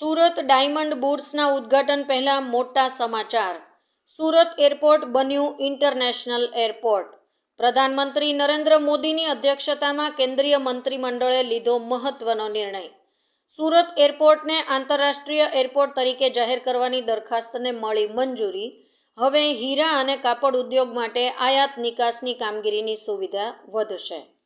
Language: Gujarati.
સુરત ડાયમંડ બુર્સના ઉદ્ઘાટન પહેલાં મોટા સમાચાર. સુરત એરપોર્ટ બન્યું ઇન્ટરનેશનલ એરપોર્ટ. પ્રધાનમંત્રી નરેન્દ્ર મોદીની અધ્યક્ષતામાં કેન્દ્રીય મંત્રીમંડળે લીધો મહત્વનો નિર્ણય. સુરત એરપોર્ટને આંતરરાષ્ટ્રીય એરપોર્ટ તરીકે જાહેર કરવાની દરખાસ્તને મળી મંજૂરી. હવે હીરા અને કાપડ ઉદ્યોગ માટે આયાત નિકાસની કામગીરીની સુવિધા વધશે.